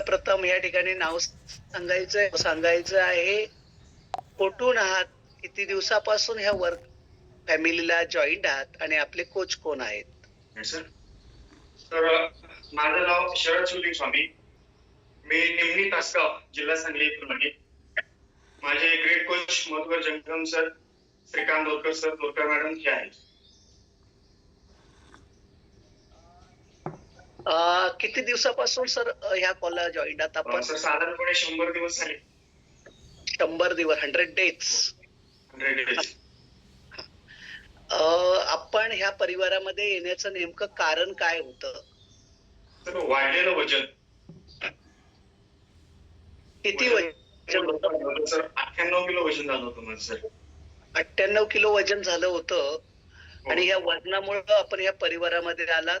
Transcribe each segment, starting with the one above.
प्रथम या ठिकाणी नाव सांगायचंय सांगायचं आहे. कुठून आहात? किती दिवसापासून ह्या वर्क फॅमिलीला जॉईंट आहात? आणि आपले कोच कोण आहेत? सर तर माझं नाव शरद सुलिंग स्वामी. मी निमणी तासगाव जिल्हा सांगली येथून आहे. माझे great coach Madhukar Jangam sir Shrikant Dorkar sir Dorkar madam हे आहेत. किती दिवसापासून सर ह्या कॉलला जॉईंट आहात अ, आपण साधारणपणे शंभर दिवस झाले. शंभर दिवस हंड्रेड डेज आपण ह्या परिवारामध्ये येण्याचं नेमकं कारण काय होतं? वाढलेलं वजन. किती वजन? होतं? सर अठ्ठ्याण्णव किलो वजन झालं होतं माझं सर. अठ्ठ्याण्णव किलो वजन झालं होतं. आणि ह्या वजनामुळे आपण या परिवारामध्ये आलात.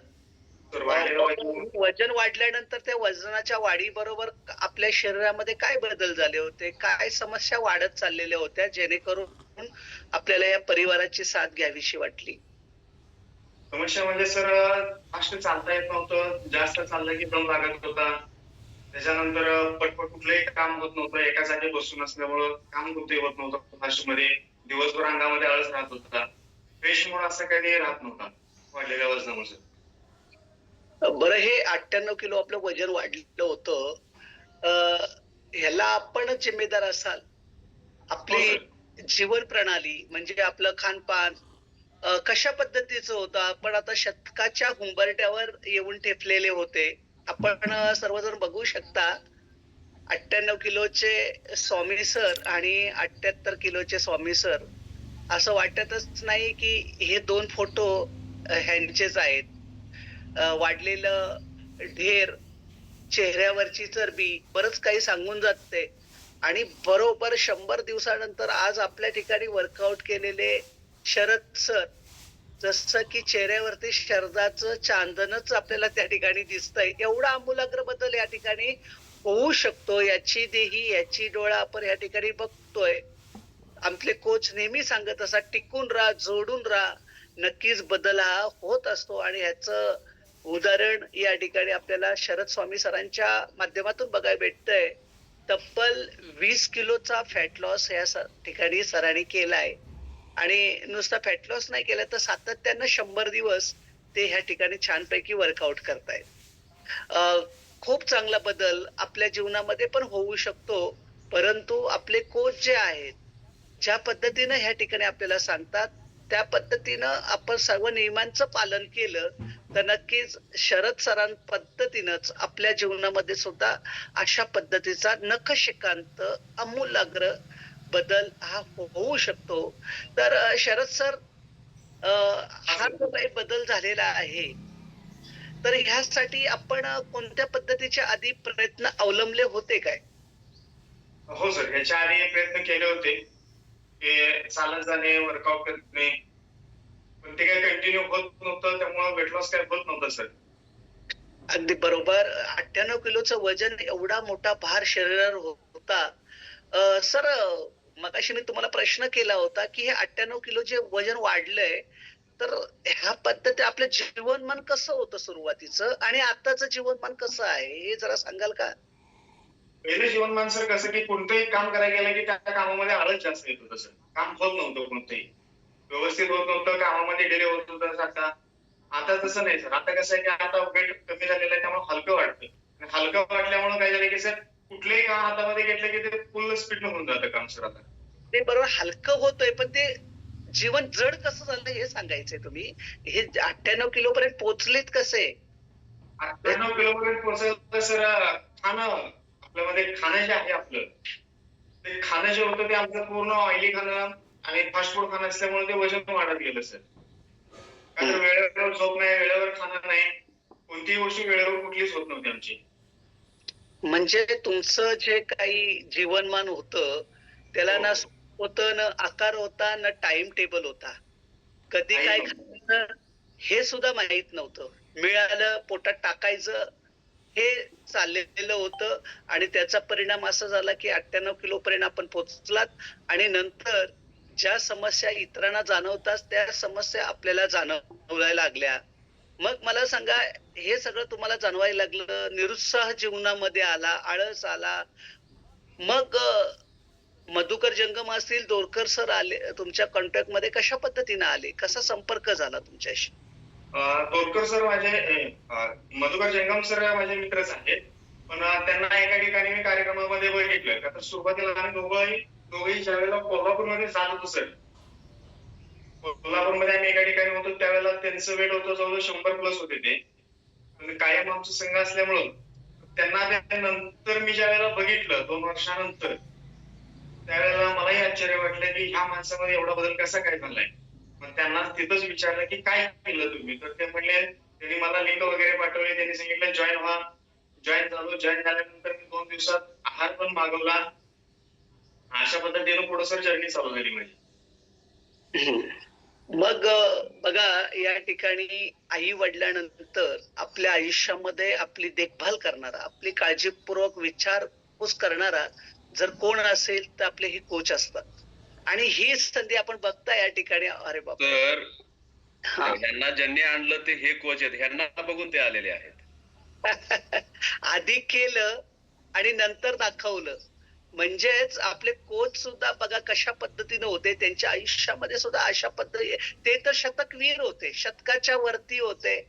वजन वजन वाढल्यानंतर त्या वजनाच्या वाढी बरोबर आपल्या शरीरामध्ये काय बदल झाले होते? काय समस्या वाढत चाललेल्या होत्या जेणेकरून आपल्याला या परिवाराची साथ घ्यावीशी वाटली? समस्या म्हणजे सर फास्ट चालता येत नव्हतं जास्त चाललं की दम लागत होता. त्याच्यानंतर पटपट कुठलंही काम होत नव्हतं एका जागी बसून असल्यामुळं काम कुठे होत नव्हतं फास्टमध्ये दिवसभर अंगामध्ये आळस राहत होता. फ्रेश म्हणून असं काही राहत नव्हता वाढलेल्या वजनामुळे. बरं हे अठ्ठ्याण्णव किलो आपलं वजन वाढलं होतं. ह्याला आपण जिम्मेदार असाल. हो, आपली जीवन प्रणाली म्हणजे आपलं खानपान कशा पद्धतीचं होतं? आपण आता शतकाच्या हुंबरट्यावर येऊन ठेपलेले होते. आपण सर्वजण बघू शकता अठ्ठ्याण्णव किलोचे स्वामी सर आणि अठ्ठ्याहत्तर किलोचे स्वामी सर असं वाटतच नाही की हे दोन फोटो ह्यांचेच आहेत. वाढलेलं ढेर चेहऱ्यावरची चरबी बरंच काही सांगून जाते. आणि बरोबर शंभर दिवसानंतर आज आपल्या ठिकाणी वर्कआउट केलेले शरद सर जसं की चेहऱ्यावरती शरदाचं चांदनच आपल्याला त्या ठिकाणी दिसतंय. एवढा आमूलाग्र बदल या ठिकाणी होऊ शकतो याची देही याची डोळा आपण या ठिकाणी बघतोय. आपले कोच नेहमी सांगत असतात टिकून राहा जोडून राहा. नक्कीच बदल हा होत असतो आणि ह्याचं उदाहरण या ठिकाणी आपल्याला शरद स्वामी सरांच्या माध्यमातून बघायला भेटतंय. तब्बल वीस किलोचा फॅट लॉस या स- ठिकाणी सरांनी केलाय. आणि नुसता फॅट लॉस नाही केला तर सातत्यानं शंभर दिवस ते ह्या ठिकाणी छानपैकी वर्कआउट करतायत. खूप चांगला बदल आपल्या जीवनामध्ये पण होऊ शकतो परंतु आपले कोच जे आहेत ज्या पद्धतीनं ह्या ठिकाणी आपल्याला सांगतात त्या पद्धतीनं आपण सर्व नियमांचं पालन केलं तर नक्कीच शरद सरां पद्धतीनंच आपल्या जीवनामध्ये सुद्धा अशा पद्धतीचा नखशिकांत अमूलाग्र बदल हा होऊ शकतो. तर शरद सर हा जो काही बदल झालेला आहे तर ह्यासाठी आपण कोणत्या पद्धतीचे आधी प्रयत्न अवलंबले होते काय? हो सर. ह्याच्या आधी प्रयत्न केले होते. की चालत जाणे वर्कआउट करणे ते काही कंटिन्यू होत नव्हतं त्यामुळे वेट लॉस काही होत नव्हतं सर अगदी बरोबर. अठ्ठ्याण्णव किलोचं वजन एवढा मोठा भार शरीरावर होता. सर मगाशी मी तुम्हाला प्रश्न केला होता की हे अठ्ठ्याण्णव किलो जे वजन वाढलंय तर ह्या पद्धती आपलं जीवनमान कसं होतं सुरुवातीचं? आणि आताचं जीवनमान कसं आहे? हे जरा सांगाल का? पहिले जीवनमान सर कसं की कोणतंही काम करायला गेलं की त्या कामामध्ये आळस जास्त येत होतं सर काम होत नव्हतं कोणतंही. व्यवस्थित होत नव्हतं कामामध्ये डिले होत होतं आता आता तसं नाही सर. आता कसं आहे की आता वेट कमी झालेलं आहे त्यामुळे हलकं वाटतं आणि हलकं वाटल्यामुळे काय झालं की सर कुठलंही काम हातामध्ये घेतलं की ते फुल स्पीड होऊन जातं काम सर आता. ते बरोबर हलकं होतंय पण ते जीवन जड कसं झालं हे सांगायचंय तुम्ही. हे अठ्ठ्याण्णव किलो पर्यंत पोहोचलेत कसे? अठ्ठ्याण्णव किलोमीटर पोहोचलं सर खाणं. आपल्यामध्ये खाणं जे आहे आपलं ते खाणं जे होतं ते आमचं पूर्ण ऑइली खाणं. आणि फास्ट फूड खाणं असल्यामुळे ते वजन वाढत गेलं सर कारण वेळेवर झोप नाही वेळेवर खाणं नाही. कोणतीही गोष्ट वेळेवर कुठलीच होत नव्हती आमची. म्हणजे तुमचं जे काही जीवनमान होतं त्याला ना होतं ना आकार होता ना टाइम टेबल होता. कधी काय नव्हतं. खायचं हे सुद्धा माहीत नव्हतं. मिळालं पोटात टाकायचं हे चाललेलं होतं. आणि त्याचा परिणाम असा झाला की अठ्ठ्याण्णव किलो पर्यंत आपण पोहोचलात. आणि नंतर ज्या समस्या इतरांना जाणवतात त्या समस्या आपल्याला जाणवायला लागल्या. मग मला सांगा हे सगळं तुम्हाला जाणवायला लागलं निरुत्साह जीवनामध्ये आला आळस आला. मग मधुकर जंगम असतील दोरकर सर आले तुमच्या कॉन्टॅक्टमध्ये कशा पद्धतीने आले? कसा संपर्क झाला तुमच्याशी? दोरकर सर माझे मधुकर जंगम सर माझे मित्रच आहेत. पण त्यांना एका ठिकाणी मी कार्यक्रमामध्ये बघितलं. का तर सुरुवातीला आम्ही दोघंही दोघेही ज्यावेळेला कोल्हापूरमध्ये जात होतो सर. कोल्हापूरमध्ये आम्ही एका ठिकाणी होतो त्यावेळेला त्यांचं वेट होतं जवळजवळ शंभर प्लस होते ते. कायम आमचं संघ असल्यामुळं त्यांना त्यानंतर मी ज्या वेळेला बघितलं दोन वर्षानंतर त्यावेळेला मलाही आश्चर्य वाटलं की ह्या माणसामध्ये एवढा बदल कसा काय झालाय? मग त्यांना तिथंच विचारलं की काय केलं तुम्ही? तर ते म्हणले त्यांनी मला लिंक वगैरे पाठवले त्यांनी सांगितलं जॉईन व्हा. जॉईन झालो. जॉईन झाल्यानंतर मी दोन दिवसात आहार पण मागवला. अशा पद्धतीनं पुढे सर जर्नी चालू झाली माझी. मग बघा या ठिकाणी आई वडिलांनंतर आपल्या आयुष्यामध्ये आपली देखभाल करणारा आपली काळजीपूर्वक विचारपूस करणारा जर कोण असेल तर आपले हे कोच असतात. आणि हीच संधी आपण बघता या ठिकाणी अरे बाप. तर हा. ह्यांना ज्यांनी आणलं ते हे कोच आहेत. ह्यांना बघून ते आलेले आहेत. आधी केलं आणि नंतर दाखवलं. म्हणजेच आपले कोच सुद्धा बघा कशा पद्धतीने होते त्यांच्या आयुष्यामध्ये सुद्धा अशा पद्धती ते तर शतकवीर होते शतकाच्या वरती होते.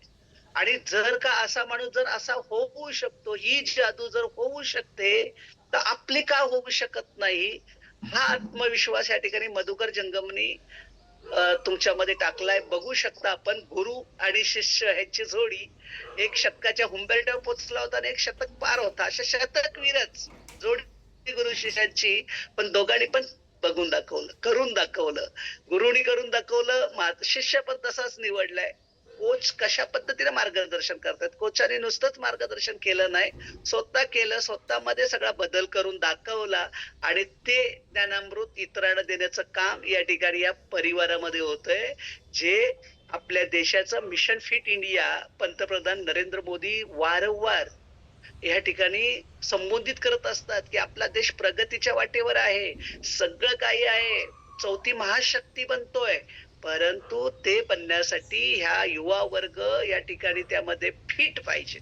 आणि जर का असा माणूस जर असा होऊ शकतो ही जादू जर होऊ शकते तर आपली का होऊ शकत नाही? हा आत्मविश्वास या ठिकाणी मधुकर जंगमनी तुमच्यामध्ये टाकलाय. बघू शकता आपण गुरु आणि शिष्य ह्याची जोडी. एक शतकाच्या हुंबेरट्यावर पोचला होता आणि एक शतक पार होता. अशा शतकवीरच जोडी गुरु शिष्यांची पण दोघांनी पण बघून दाखवलं करून दाखवलं. गुरुनी करून दाखवलं शिष्य पण तसाच निवडलाय. कोच कशा पद्धतीने मार्गदर्शन करतात? कोचाने नुसतंच मार्गदर्शन केलं नाही. स्वतः केलं स्वतःमध्ये सगळा बदल करून दाखवला आणि ते ज्ञानामृत इतरांना देण्याचं काम या ठिकाणी या परिवारामध्ये होतंय जे आपल्या देशाचं मिशन फिट इंडिया पंतप्रधान नरेंद्र मोदी वारंवार या ठिकाणी संबोधित करत असतात की आपला देश प्रगतीच्या वाटेवर आहे सगळं काही आहे चौथी महाशक्ती बनतोय. परंतु ते बनण्यासाठी ह्या युवा वर्ग या ठिकाणी त्यामध्ये फिट पाहिजे.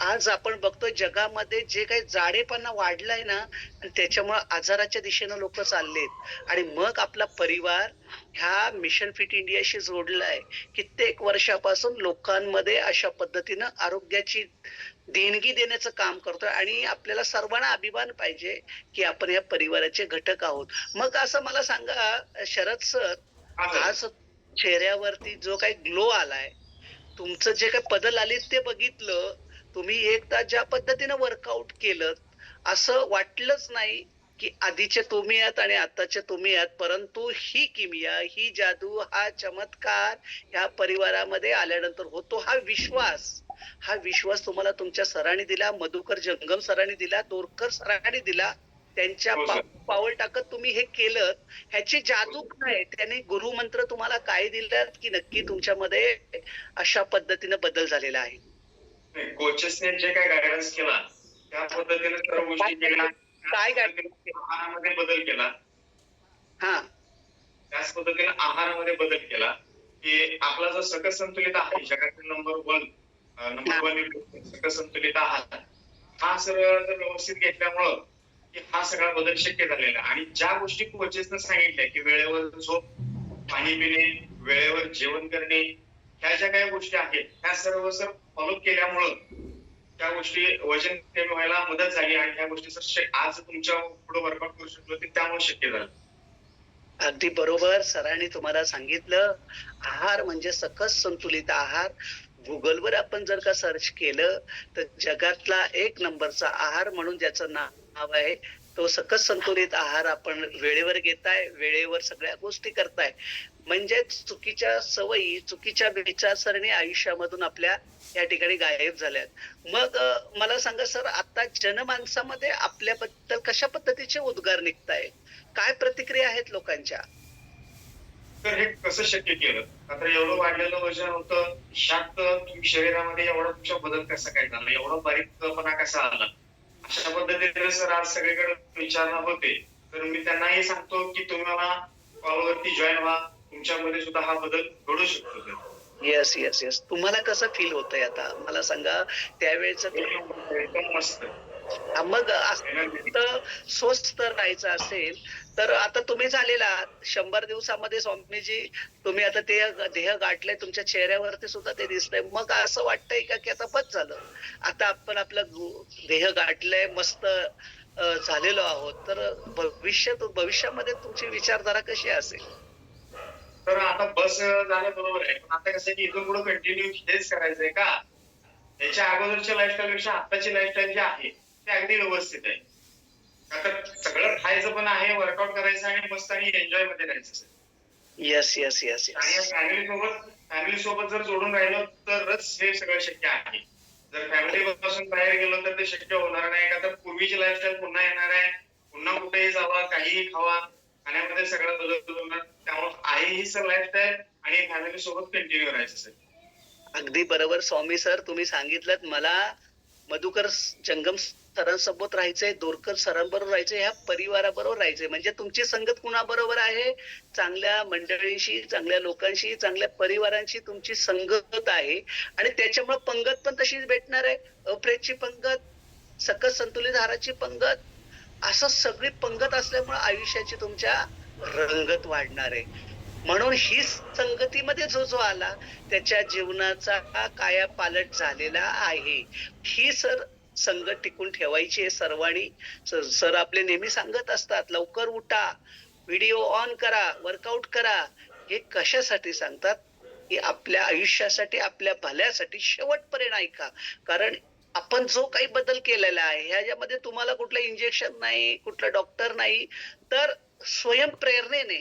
आज आपण बघतोय जगामध्ये जे काही जाडेपणा वाढलाय ना त्याच्यामुळे आजाराच्या दिशेनं लोक चाललेत आणि मग आपला परिवार ह्या मिशन फिट इंडियाशी जोडलाय कित्येक वर्षापासून लोकांमध्ये अशा पद्धतीनं आरोग्याची देणगी देण्याचं काम करतोय आणि आपल्याला सर्वांना अभिमान पाहिजे की आपण या परिवाराचे घटक आहोत मग असं मला सांगा शरद सर. आज चेहऱ्यावरती जो काही ग्लो आलाय तुमचं जे काही बदल आले ते बघितलं तुम्ही एक तास ज्या पद्धतीनं वर्कआउट केलं असं वाटलंच नाही की आधीचे तुम्ही आहात आणि आताचे तुम्ही आहात परंतु ही किमिया ही जादू हा चमत्कार ह्या परिवारामध्ये आल्यानंतर होतो हा विश्वास. हा विश्वास तुम्हाला तुमच्या सरांनी दिला मधुकर जंगम सरांनी दिला दोरकर सरांनी दिला त्यांच्या हो. पा- पावल टाकत तुम्ही हे केलं ह्याची जादू काय? त्याने गुरुमंत्र तुम्हाला काय दिलात की नक्की तुमच्यामध्ये अशा पद्धतीने बदल झालेला आहे? कोचेसने जे काय गायडन्स केला त्या पद्धतीने सर्व गोष्टी केल्या. काय? आहारामध्ये बदल केला. हा. त्याच पद्धतीने आहारामध्ये बदल केला. की आपला जो सकस संतुलित आहार जगातील नंबर वन नंबर वन सकस संतुलित आहार हा सर्व जर व्यवस्थित घेतल्यामुळं की हा सगळा बदल शक्य झालेला. आणि ज्या गोष्टी कोचेसनं सांगितल्या की वेळेवर झोप पाणी पिणे वेळेवर जेवण करणे ह्या ज्या काही गोष्टी आहेत ह्या सर्व सर फॉलो केल्यामुळं त्या गोष्टी वजन कमी व्हायला मदत झाली आणि ह्या गोष्टी सर आज तुमच्यापुढे वर्कआउट करू शकलो ते त्यामुळे शक्य झालं. अगदी बरोबर. सरांनी तुम्हाला सांगितलं आहार म्हणजे सकस संतुलित आहार. गुगलवर आपण जर का सर्च केलं तर जगातला एक नंबरचा आहार म्हणून ज्याचं नाव आहे तो सकस संतुलित आहार आपण वेळेवर घेताय वेळेवर सगळ्या गोष्टी करताय. म्हणजे चुकीच्या सवयी चुकीच्या विचारसरणी आयुष्यामधून आपल्या या ठिकाणी गायब झाल्यात. मग मला सांगा सर आता जनमानसामध्ये आपल्याबद्दल कशा पद्धतीचे उद्गार निघतायत काय प्रतिक्रिया आहेत लोकांच्या? तर हे कसं शक्य केलं? आता एवढं वाढलेलं वजन होतं शांत तुम्ही शरीरामध्ये एवढा तुमचा बदल कसा काय झाला? एवढा बारीकपणा कसा आला? अशा पद्धतीने सर आज सगळीकडे विचारणा होते. तर मी त्यांना हे सांगतो की तुम्हाला कॉलवरती जॉईन व्हा. तुमच्यामध्ये सुद्धा हा बदल घडू शकतो येस येस येस तुम्हाला कसं फील होतंय आता? मला सांगा त्यावेळेचं एकदम मस्त. हा, मग असं स्वस्थ राहायचं असेल तर आता तुम्ही झालेला शंभर दिवसामध्ये स्वामीजी तुम्ही आता ते देह गाठलंय तुमच्या चेहऱ्यावरती सुद्धा ते दिसतंय. मग असं वाटतंय का की आता बस झालं? आता आपण आपलं देह गाठलंय मस्त झालेलो आहोत. तर भविष्यात भविष्यामध्ये तुमची विचारधारा कशी असेल? तर आता बस झालं बरोबर आहे. पण आता कसं आहे की इथून पुढे कंटिन्यू हेच करायचंय का? याच्या अगोदरच्या लाईफस्टाईल पेक्षा आताची लाईफस्टाईल जी आहे ती अगदी व्यवस्थित आहे. आता सगळं खायचं पण आहे वर्कआउट करायचं आणि मस्त आणि एन्जॉयमध्ये राहायचं येस येस येस आणि फॅमिली सोबत फॅमिली सोबत जर जोडून राहिलो तरच हे सगळं शक्य आहे. जर फॅमिली पासून बाहेर गेलो तर ते शक्य होणार नाही का? तर पूर्वीची लाईफस्टाईल पुन्हा येणार आहे. पुन्हा कुठेही जावा काहीही खावा. खाण्यामध्ये सगळं बदल होणार त्यामुळे आहे ही सर लाईफस्टाईल आणि फॅमिली सोबत कंटिन्यू राहायचं सर अगदी बरोबर. स्वामी सर तुम्ही सांगितलं मला मधुकर जंगम सरांसोबत राहायचंय दोरकर सरांबरोबर राहायचंय ह्या परिवाराबरोबर राहायचंय. म्हणजे तुमची संगत कुणाबरोबर आहे? चांगल्या मंडळींशी चांगल्या लोकांशी चांगल्या परिवारांशी तुमची संगत आहे. आणि त्याच्यामुळे पंगत पण तशीच भेटणार आहे. अप्रेतची पंगत सकस संतुलित आहाराची पंगत असं सगळी पंगत असल्यामुळे आयुष्याची तुमच्या रंगत वाढणार आहे. म्हणून ही संगतीमध्ये जो जो आला त्याच्या जीवनाचा काया पालट झालेला आहे. ही सर संगत टिकून ठेवायची आहे सर्वांनी. सर सर आपले नेहमी सांगत असतात लवकर उठा व्हिडिओ ऑन करा वर्कआउट करा. हे कशासाठी सांगतात? की आपल्या आयुष्यासाठी आपल्या भल्यासाठी शेवटपर्यंत ऐका. कारण आपण जो काही बदल केलेला आहे ह्याच्यामध्ये तुम्हाला कुठलं इंजेक्शन नाही कुठलं डॉक्टर नाही तर स्वयंप्रेरणेने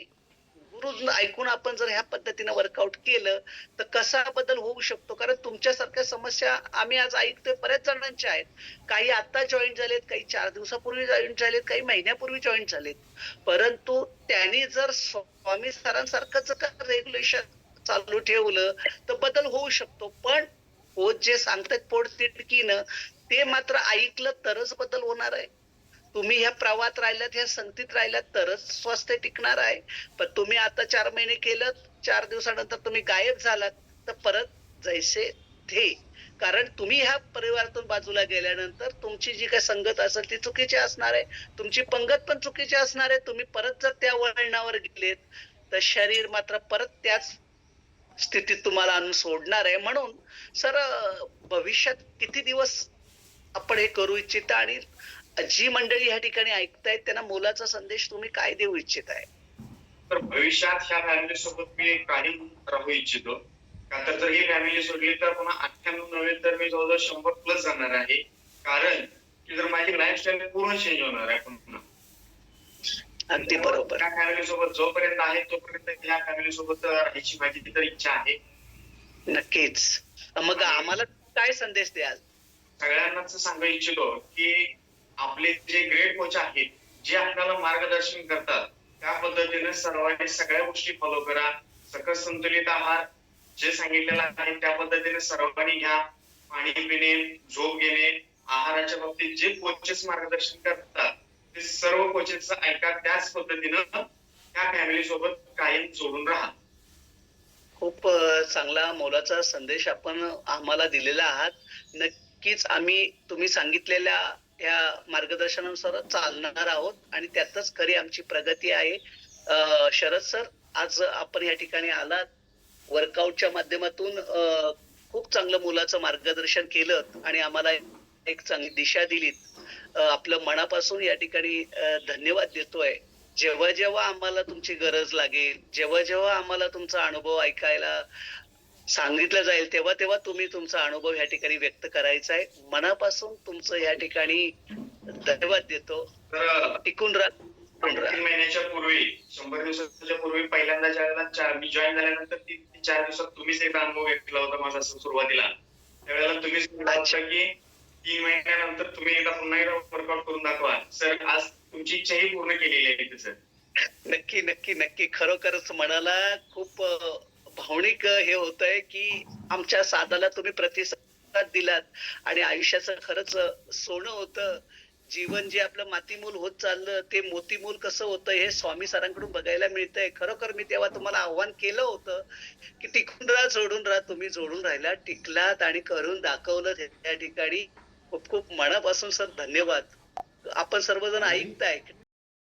गुरु ऐकून आपण जर ह्या पद्धतीने वर्कआउट केलं तर कसा बदल होऊ शकतो? कारण तुमच्यासारख्या समस्या आम्ही आज ऐकतोय बऱ्याच जणांच्या आहेत. काही आता जॉईन झालेत काही चार दिवसापूर्वी जॉईन झालेत काही महिन्यापूर्वी जॉईन झालेत. परंतु त्यांनी जर स्वामी सरांसारखं जर का रेग्युलेशन चालू ठेवलं तर बदल होऊ शकतो. पण हो जे सांगतात पोट तिटकीनं ते मात्र ऐकलं तरच बदल होणार आहे. तुम्ही ह्या प्रवाहात राहिल्यात ह्या संगतीत राहिल्यात तरच स्वास्थ्य टिकणार आहे. पण तुम्ही आता चार महिने केलं चार दिवसानंतर तुम्ही गायब झालात तर परत जैसे थे. कारण तुम्ही ह्या परिवारातून बाजूला गेल्यानंतर तुमची जी काही संगत असेल ती चुकीची असणार आहे. तुमची पंगत पण चुकीची असणार आहे. तुम्ही परत जर त्या वळणावर गेलेत तर शरीर मात्र परत त्याच स्थितीत तुम्हाला आणून सोडणार आहे म्हणून सर भविष्यात किती दिवस आपण हे करू इच्छिता आणि जी मंडळी ह्या ठिकाणी ऐकतायत त्यांना मोलाचा संदेश तुम्ही काय देऊ इच्छित आहे तर भविष्यात ह्या फॅमिली सोबत मी कायम राहू इच्छितो. का तर जर ही फॅमिली सोडली तर पुन्हा अठ्ठ्याण्णव नव्हे तर मी जवळजवळ शंभर प्लस जाणार आहे. कारण की जर माझी लाईफस्टाईल पूर्ण चेंज होणार आहे अगदी बरोबर. त्या फॅमिली सोबत जोपर्यंत आहे तोपर्यंत ह्या फॅमिली सोबत राहायची माझी तर इच्छा आहे. नक्कीच. मग आम्हाला काय संदेश द्याल? सगळ्यांनाच सांगू इच्छितो की आपले जे ग्रेट कोच आहेत जे आपल्याला मार्गदर्शन करतात त्या पद्धतीने सर्वांनी सगळ्या गोष्टी फॉलो करा. सकस संतुलित आहार जे सांगितलेलं आहे त्या पद्धतीने सर्वांनी घ्या. पाणी पिणे झोप घेणे आहाराच्या बाबतीत जे कोचेस मार्गदर्शन करतात ते सर्व कोचेस ऐका त्याच पद्धतीनं त्या फॅमिली सोबत कायम जोडून राहा. खूप चांगला मोलाचा संदेश आपण आम्हाला दिलेला आहात. नक्कीच आम्ही तुम्ही सांगितलेल्या या मार्गदर्शनानुसार चालणार आहोत आणि त्यातच खरी आमची प्रगती आहे. शरद सर आज आपण या ठिकाणी आलात. वर्कआउटच्या माध्यमातून खूप चांगलं मुलाचं मार्गदर्शन केलं आणि आम्हाला एक चांगली दिशा दिलीत. आपलं मनापासून या ठिकाणी धन्यवाद देतोय. जेव्हा जेव्हा आम्हाला तुमची गरज लागेल जेव्हा जेव्हा आम्हाला तुमचा अनुभव ऐकायला सांगितलं जाईल तेव्हा तेव्हा तुम्ही तुमचा अनुभव या ठिकाणी व्यक्त करायचा आहे. मनापासून तुमचं या ठिकाणी धन्यवाद देतो. टिकून राहा. तीन महिन्याच्या पूर्वी शंभर दिवसाच्या पूर्वी पहिल्यांदा ज्यावेळेला चार मी जॉईन झाल्यानंतर तीन ते चार दिवसात तुम्हीच एकदा अनुभव घेतला होता माझा सुरुवातीला. त्यावेळेला तुम्हीच. होतं की तीन महिन्यानंतर तुम्ही एकदा पुन्हा एकदा वर्कआउट करून दाखवा. सर आज तुमची इच्छाही पूर्ण केलेली आहे तिथे सर. नक्की नक्की नक्की. खरोखरच मनाला खूप भावनिक हे होत आहे की आमच्या सादाला तुम्ही प्रतिसाद दिलात आणि आयुष्याचं खरंच सोनं होतं. जीवन जे आपलं मातीमूल होत चाललं ते मोतीमूल कसं होतं हे स्वामी सरांकडून बघायला मिळतंय. खरोखर मी तेव्हा तुम्हाला आव्हान केलं होतं की टिकून राहा जोडून राहा. तुम्ही जोडून राहिला टिकलात आणि करून दाखवलं त्या ठिकाणी. खूप खूप मनापासून सर धन्यवाद. आपण सर्वजण ऐकताय.